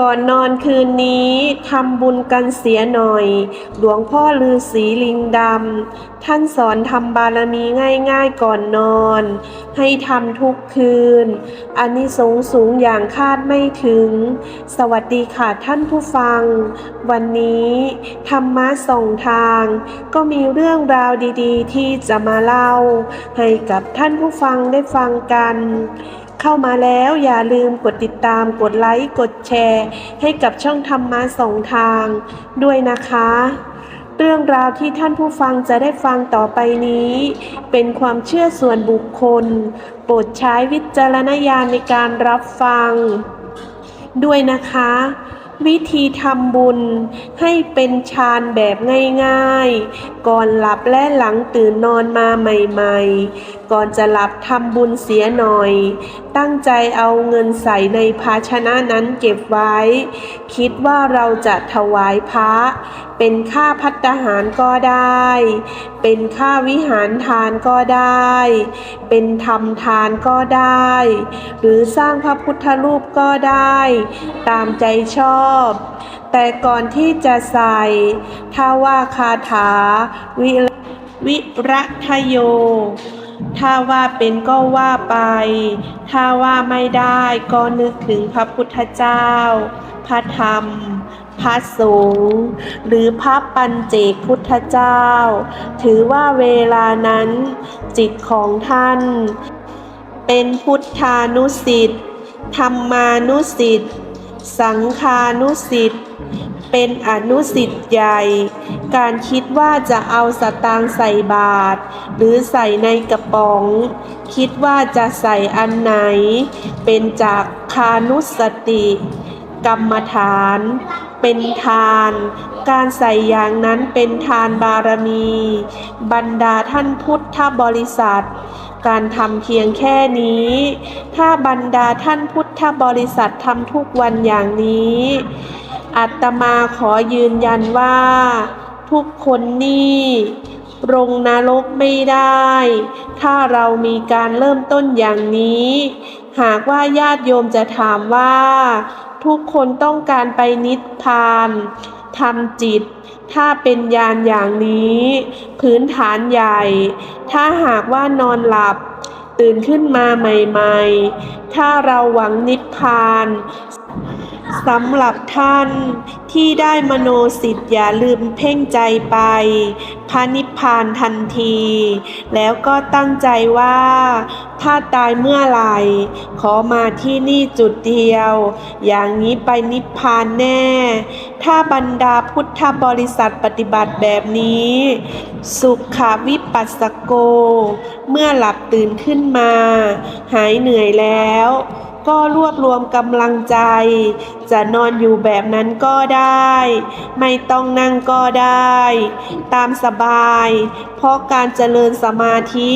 ก่อนนอนคืนนี้ทำบุญกันเสียหน่อย หลวงพ่อลือศรีลิงดำ ท่านสอนทำบารมีง่ายๆก่อนนอน ให้ทำทุกคืน อันนี้สงส์สูงอย่างคาดไม่ถึง สวัสดีค่ะท่านผู้ฟัง วันนี้ธรรมะส่งทาง ก็มีเรื่องราวดีๆ ที่จะมาเล่า ให้กับท่านผู้ฟังได้ฟังกัน เข้ามาแล้วอย่าลืมกดติดตามกดไลค์กดแชร์ ให้กับช่องธรรมะสองทางด้วยนะคะ เรื่องราวที่ท่านผู้ฟังจะได้ฟังต่อไปนี้ เป็นความเชื่อส่วนบุคคล โปรดใช้วิจารณญาณในการรับฟัง ด้วยนะคะ วิธีทำบุญให้เป็นฌานแบบง่ายๆ ก่อนหลับและหลังตื่นนอนมาใหม่ๆ ก่อนจะหลับทำบุญเสียหน่อย ตั้งใจเอาเงินใส่ในภาชนะนั้นเก็บไว้ คิดว่าเราจะถวายพระ เป็นค่าพัตตาหารก็ได้ เป็นค่าวิหารทานก็ได้ เป็นทำทานก็ได้ หรือสร้างพระพุทธรูปก็ได้ ตามใจชอบ แต่ก่อนที่จะใส่ ถ้าว่าคาถา วิวิรัทโย ถ้าว่าเป็นก็ว่าไป ถ้าว่าไม่ได้ก็นึกถึงพระพุทธเจ้า พระธรรม พระสงฆ์หรือพระปัญเจกพุทธเจ้า ถือว่าเวลานั้น จิตของท่าน เป็นพุทธานุสิทธิ์ธรรมานุสิทธิ์สังคานุสิทธิ์เป็นอนุสิทธิ์ใหญ่ การคิดว่าจะเอาสตางค์ใส่บาตรหรือใส่ในกระป๋อง คิดว่าจะใส่อันไหน เป็นจากคานุสติ กรรมฐาน เป็นทาน การใส่อย่างนั้นเป็นทานบารมี บรรดาท่านพุทธบริษัท การทำเพียงแค่นี้ ถ้าบรรดาท่านพุทธบริษัททำทุกวันอย่างนี้ อัตมาขอยืนยันว่า ทุกคนนี่ลงนรกไม่ได้ ถ้าเรามีการเริ่มต้นอย่างนี้ หากว่าญาติโยมจะถามว่า ทุกคนต้องการไปนิพพานทำจิต ถ้าเป็นญาณอย่างนี้ พื้นฐานใหญ่ ถ้าหากว่านอนหลับ ตื่นขึ้นมาใหม่ ๆ ถ้าเราหวังนิพพาน สำหรับท่านที่ได้มโนสิทธิ์อย่าลืมเพ่งใจไปพระนิพพานทันที แล้วก็ตั้งใจว่าถ้าตายเมื่อไหร่ ขอมาที่นี่จุดเดียว อย่างนี้ไปนิพพานแน่ ถ้าบรรดาพุทธบริษัทปฏิบัติแบบนี้ สุขวิปัสสโก เมื่อหลับตื่นขึ้นมา หายเหนื่อยแล้ว ก็รวบรวมกำลังใจ จะนอนอยู่แบบนั้นก็ได้ ไม่ต้องนั่งก็ได้ ตามสบาย เพราะการเจริญสมาธิ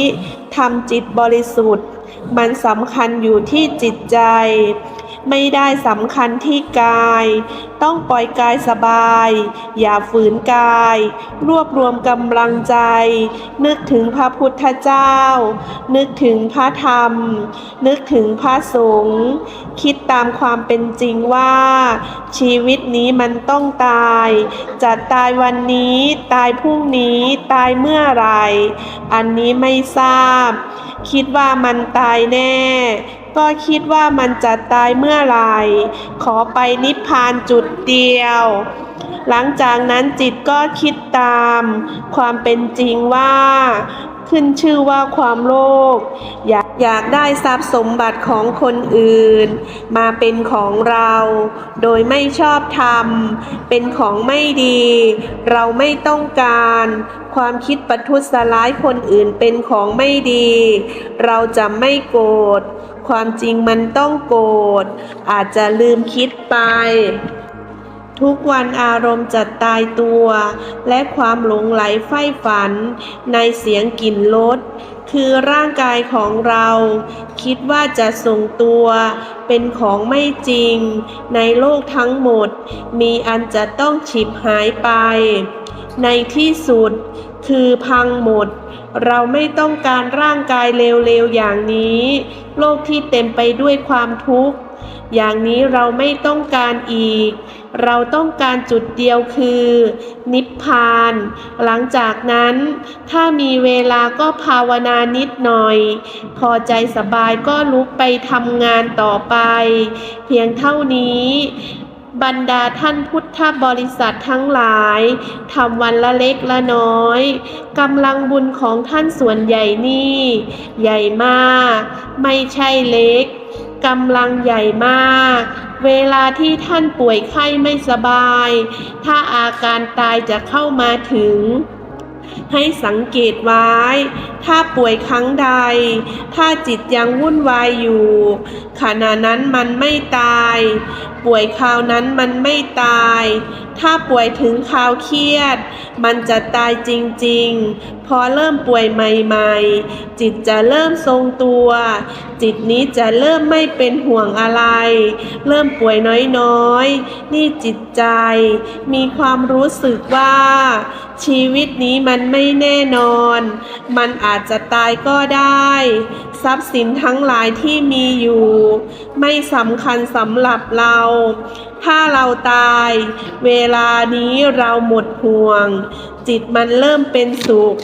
ทำจิตบริสุทธิ์ มันสำคัญอยู่ที่จิตใจ ไม่ได้สำคัญที่กาย ต้องปล่อยกายสบาย อย่าฝืนกาย รวบรวมกำลังใจ นึกถึงพระพุทธเจ้า นึกถึงพระธรรม นึกถึงพระสงฆ์คิดตามความเป็นจริงว่า ชีวิตนี้มันต้องตาย จะตายวันนี้ตายพรุ่งนี้ตายเมื่อไหรอันนี้ไม่ทราบ คิดว่ามันตายแน่ ก็คิดว่ามันจะตายเมื่อไหร่ขอไปนิพพานจุดเดียว หลังจากนั้นจิตก็คิดตาม ความเป็นจริงว่า ขึ้นชื่อว่าความโลภอยาก อยากได้ทรัพย์สมบัติของคนอื่น มาเป็นของเรา โดยไม่ชอบธรรม เป็นของไม่ดี เราไม่ต้องการ ความคิดประทุษร้ายคนอื่นเป็นของไม่ดี เราจะไม่โกรธ ความจริงมันต้องโกรธ อาจจะลืมคิดไป ทุกวันอารมณ์จะตายตัว และความหลงไหลใฝ่ฝัน ในเสียงกลิ่นรสคือร่างกายของเรา คิดว่าจะส่งตัว เป็นของไม่จริง ในโลกทั้งหมด มีอันจะต้องฉิบหายไป ในที่สุด คือพังหมด เราไม่ต้องการร่างกายเร็วๆอย่างนี้ โลกที่เต็มไปด้วยความทุกข์ อย่างนี้เราไม่ต้องการอีก เราต้องการจุดเดียวคือ นิพพาน หลังจากนั้น ถ้ามีเวลาก็ภาวนานิดหน่อย พอใจสบายก็ลุกไปทำงานต่อไป เพียงเท่านี้ บรรดาท่านพุทธบริษัททั้งหลายทำวันละเล็กละน้อยกำลังบุญของท่านส่วนใหญ่นี่ ใหญ่มาก ไม่ใช่เล็ก กำลังใหญ่มาก เวลาที่ท่านป่วยไข้ไม่สบาย ถ้าอาการตายจะเข้ามาถึง ให้สังเกตไว้ ถ้าป่วยครั้งใด ถ้าจิตยังวุ่นวายอยู่ ขณะนั้นมันไม่ตาย ป่วยคราวนั้นมันไม่ตาย ถ้าป่วยถึงคราวเครียด มันจะตายจริงๆ พอเริ่มป่วยใหม่ๆ จิตจะเริ่มทรงตัว จิตนี้จะเริ่มไม่เป็นห่วงอะไร เริ่มป่วยน้อยๆ นี่จิตใจ มีความรู้สึกว่า ชีวิตนี้มันไม่แน่นอน มันอาจจะตายก็ได้ ทรัพย์สินทั้งหลายที่มีอยู่ ไม่สำคัญสำหรับเรา ถ้าเราตาย เวลานี้เราหมดห่วง จิตมันเริ่มเป็นสุข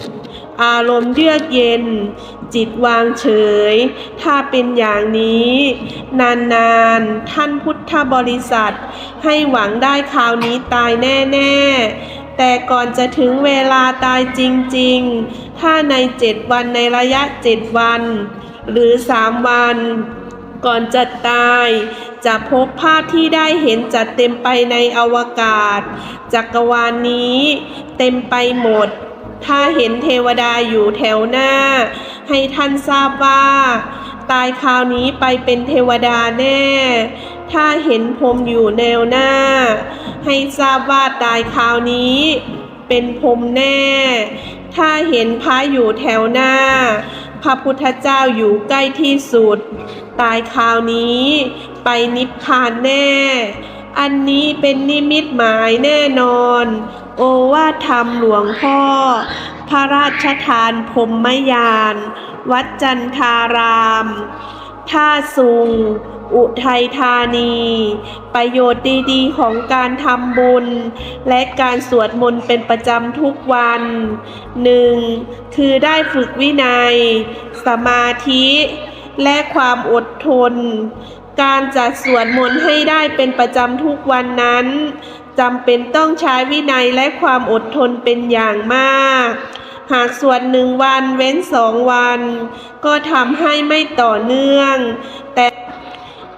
อารมณ์เยือกเย็น จิตวางเฉย ถ้าเป็นอย่างนี้ นานๆ ท่านพุทธบริษัท ให้หวังได้คราวนี้ตายแน่ ๆ แต่ก่อนจะถึงเวลาตายจริงๆ ถ้าในเจ็ดวันในระยะเจ็ดวัน หรือสามวัน ก่อนจะตาย จะพบภาพที่ได้เห็นจัดเต็มไปในอวกาศ จักรวาลนี้เต็มไปหมด ถ้าเห็นเทวดาอยู่แถวหน้า ให้ท่านทราบว่า ตายคราวนี้ไปเป็นเทวดาแน่ ถ้าเห็นพรมอยู่แนวหน้า ให้ทราบว่าตายคราวนี้ เป็นพรมแน่ ถ้าเห็นพระอยู่แถวหน้า พระพุทธเจ้าอยู่ใกล้ที่สุด ตายคราวนี้ ไปนิพพานแน่ อันนี้เป็นนิมิตหมายแน่นอน โอวาทธรรมหลวงพ่อ พระราชทานพรหมยาน วัดจันทารามท่าสุง อุทัยธานี ประโยชน์ดีๆ ของการทำบุญ และการสวดมนต์เป็นประจำทุกวัน 1. คือได้ฝึกวินัย สมาธิและความอดทน การจัดสวดมนต์ให้ได้เป็นประจำทุกวันนั้นจำเป็นต้องใช้วินัยและความอดทนเป็นอย่างมาก หากสวดหนึ่งวันเว้นสองวัน ก็ทำให้ไม่ต่อเนื่อง แต่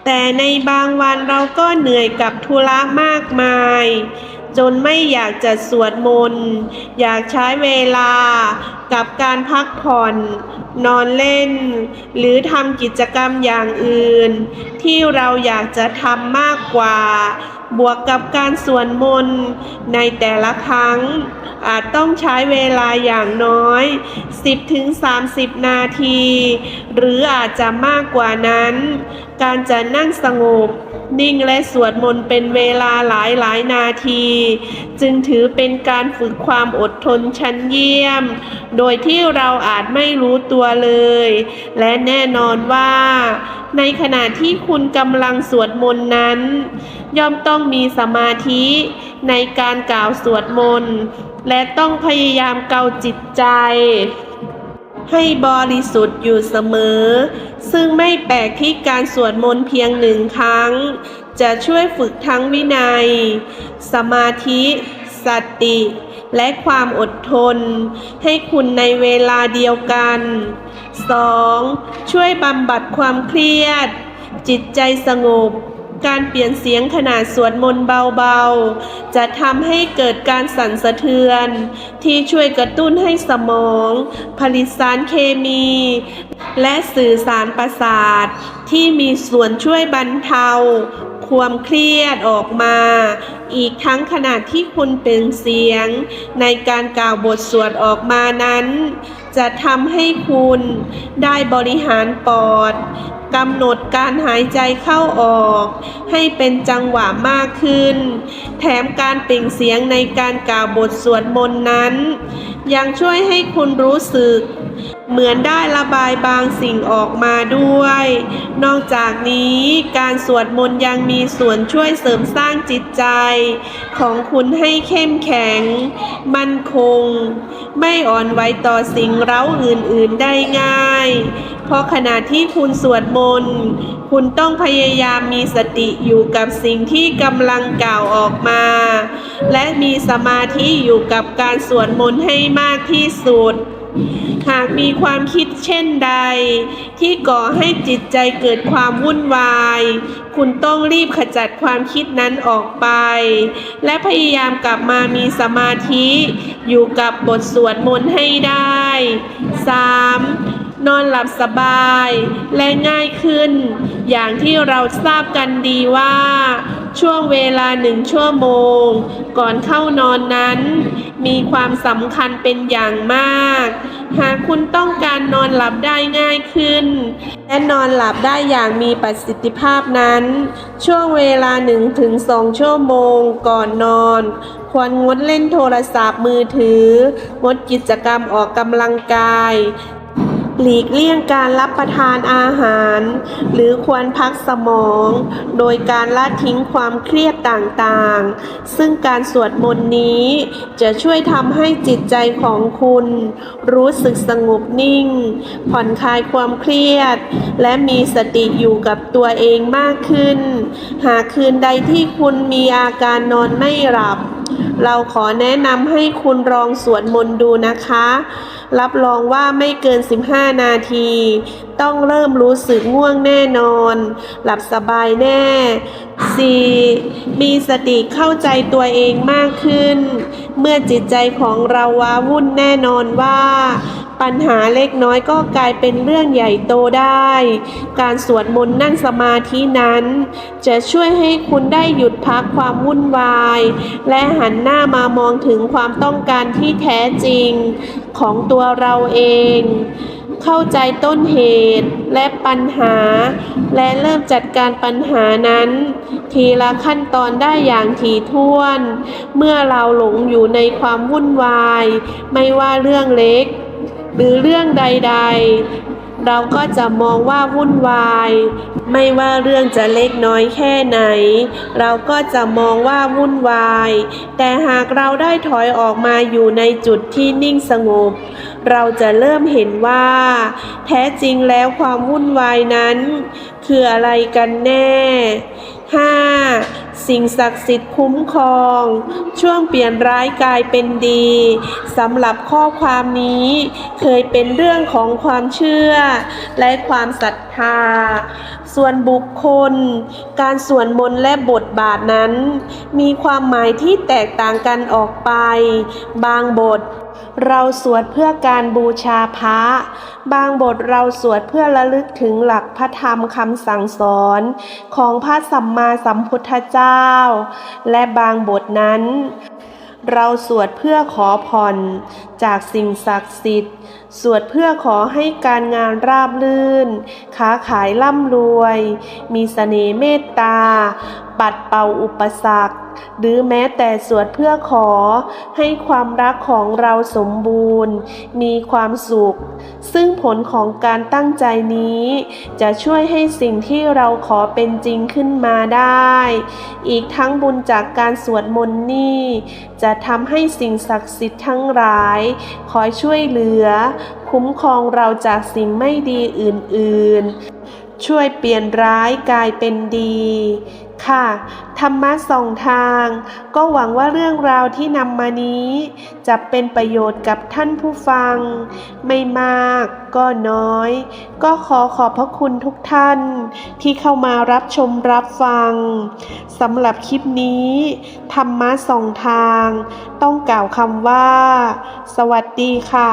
แต่ในบางวันเราก็เหนื่อยกับธุระมากมาย จนไม่อยากจะสวดมนต์ อยากใช้เวลากับการพักผ่อน นอนเล่น หรือทำกิจกรรมอย่างอื่น ที่เราอยากจะทำมากกว่า บวกกับการสวดมนต์ในแต่ละครั้ง อาจต้องใช้เวลาอย่างน้อย 10-30 นาที หรืออาจจะมากกว่านั้น การจะนั่งสงบ นิ่งและสวดมนต์เป็นเวลาหลายหลายนาที จึงถือเป็นการฝึกความอดทนชั้นเยี่ยม โดยที่เราอาจไม่รู้ตัวเลย และแน่นอนว่า ในขณะที่คุณกำลังสวดมนต์นั้น ย่อมต้องมีสมาธิในการกล่าวสวดมนต์และต้องพยายามเกาจิตใจ ให้บริสุทธิ์อยู่เสมอ ซึ่งไม่แปลกที่การสวดมนต์เพียงหนึ่งครั้ง จะช่วยฝึกทั้งวินัย สมาธิสติ และความอดทน ให้คุณในเวลาเดียวกัน 2. ช่วยบำบัดความเครียด จิตใจสงบ การเปลี่ยนเสียงขนาดสวดมนต์เบาๆ จะทำให้เกิดการสั่นสะเทือน ที่ช่วยกระตุ้นให้สมอง ผลิตสารเคมี และสื่อสารประสาท ที่มีส่วนช่วยบรรเทา ความเครียดออกมา อีกทั้งขณะที่คุณเป็นเสียง ในการกล่าวบทสวดออกมานั้น จะทำให้คุณได้บริหารปอด กำหนดการหายใจเข้าออก ให้เป็นจังหวะมากขึ้น แถมการเปล่งเสียงในการกล่าวบทสวดมนต์นั้น ยังช่วยให้คุณรู้สึก เหมือนได้ระบายบางสิ่งออกมาด้วย นอกจากนี้การสวดมนต์ยังมีส่วนช่วยเสริมสร้างจิตใจ ของคุณให้เข้มแข็ง มั่นคง ไม่อ่อนไหวต่อสิ่งเร้าอื่นๆได้ง่าย เพราะขณะที่คุณสวดมนต์คุณต้องพยายามมีสติอยู่กับสิ่งที่กำลังกล่าวออกมา และมีสมาธิอยู่กับการสวดมนต์ให้มากที่สุด หากมีความคิดเช่นใด ที่ก่อให้จิตใจเกิดความวุ่นวาย คุณต้องรีบขจัดความคิดนั้นออกไป และพยายามกลับมามีสมาธิ อยู่กับบทสวดมนต์ให้ได้ 3. นอนหลับสบายและง่ายขึ้น อย่างที่เราทราบกันดีว่า ช่วงเวลาหนึ่งชั่วโมง ก่อนเข้านอนนั้น มีความสำคัญเป็นอย่างมาก หากคุณต้องการนอนหลับได้ง่ายขึ้น และนอนหลับได้อย่างมีประสิทธิภาพนั้น ช่วงเวลา1-2ชั่วโมงก่อนนอนควรงดเล่นโทรศัพท์มือถือ งดกิจกรรมออกกำลังกาย หลีกเลี่ยงการรับประทานอาหาร หรือควรพักสมอง โดยการละทิ้งความเครียดต่างๆ ซึ่งการสวดมนต์นี้จะช่วยทำให้จิตใจของคุณ รู้สึกสงบนิ่ง ผ่อนคลายความเครียด และมีสติอยู่กับตัวเองมากขึ้น หากคืนใดที่คุณมีอาการนอนไม่หลับ เราขอแนะนำให้คุณลองสวดมนต์ดูนะคะ รับรองว่าไม่เกิน 15 นาที ต้องเริ่มรู้สึกง่วงแน่นอน หลับสบายแน่ 4. มีสติเข้าใจตัวเองมากขึ้น เมื่อจิตใจของเราว้าวุ่นแน่นอนว่า ปัญหาเล็กน้อยก็กลายเป็นเรื่องใหญ่โตได้ การสวดมนต์นั่งสมาธินั้น จะช่วยให้คุณได้หยุดพักความวุ่นวาย และหันหน้ามามองถึงความต้องการที่แท้จริงของตัวเราเอง เข้าใจต้นเหตุและปัญหา และเริ่มจัดการปัญหานั้น ทีละขั้นตอนได้อย่างถี่ถ้วน เมื่อเราหลงอยู่ในความวุ่นวาย ไม่ว่าเรื่องเล็ก หรือเรื่องใด ๆ เราก็จะมองว่าวุ่นวาย ไม่ว่าเรื่องจะเล็กน้อยแค่ไหน เราก็จะมองว่าวุ่นวาย แต่หากเราได้ถอยออกมาอยู่ในจุดที่นิ่งสงบ เราจะเริ่มเห็นว่า แท้จริงแล้วความวุ่นวายนั้น คืออะไรกันแน่ 5. สิ่งศักดิ์สิทธิ์คุ้มครอง ช่วงเปลี่ยนร้ายกลายเป็นดีสำหรับข้อความนี้เคยเป็นเรื่องของความเชื่อและความศรัทธา ส่วนบุคคล การสวดมนต์และบทบาทนั้น มีความหมายที่แตกต่างกันออกไป บางบท เราสวดเพื่อการบูชาพระ บางบทเราสวดเพื่อระลึกถึงหลักพระธรรมคำสั่งสอน ของพระสัมมาสัมพุทธเจ้า และบางบทนั้น เราสวดเพื่อขอผ่อน จากสิ่งศักดิ์สิทธิ์ สวดเพื่อขอให้การงานราบรื่น ค้าขายร่ำรวย มีเสน่ห์เมตตา ปัดเป่าอุปสรรค หรือแม้แต่สวดเพื่อขอให้ความรักของเราสมบูรณ์ มีความสุข ซึ่งผลของการตั้งใจนี้ จะช่วยให้สิ่งที่เราขอเป็นจริงขึ้นมาได้ อีกทั้งบุญจากการสวดมนต์นี่จะทำให้สิ่งศักดิ์สิทธิ์ทั้งหลาย คอยช่วยเหลือ คุ้มครองเราจากสิ่งไม่ดีอื่น ๆ ช่วยเปลี่ยนร้ายกลายเป็นดี ค่ะ ธรรมะสองทาง ก็หวังว่าเรื่องราวที่นำมานี้ จะเป็นประโยชน์กับท่านผู้ฟัง ไม่มากก็น้อย ก็ขอขอบพระคุณทุกท่าน ที่เข้ามารับชมรับฟังสำหรับคลิปนี้ ธรรมะสองทาง ต้องกล่าวคำว่า สวัสดีค่ะ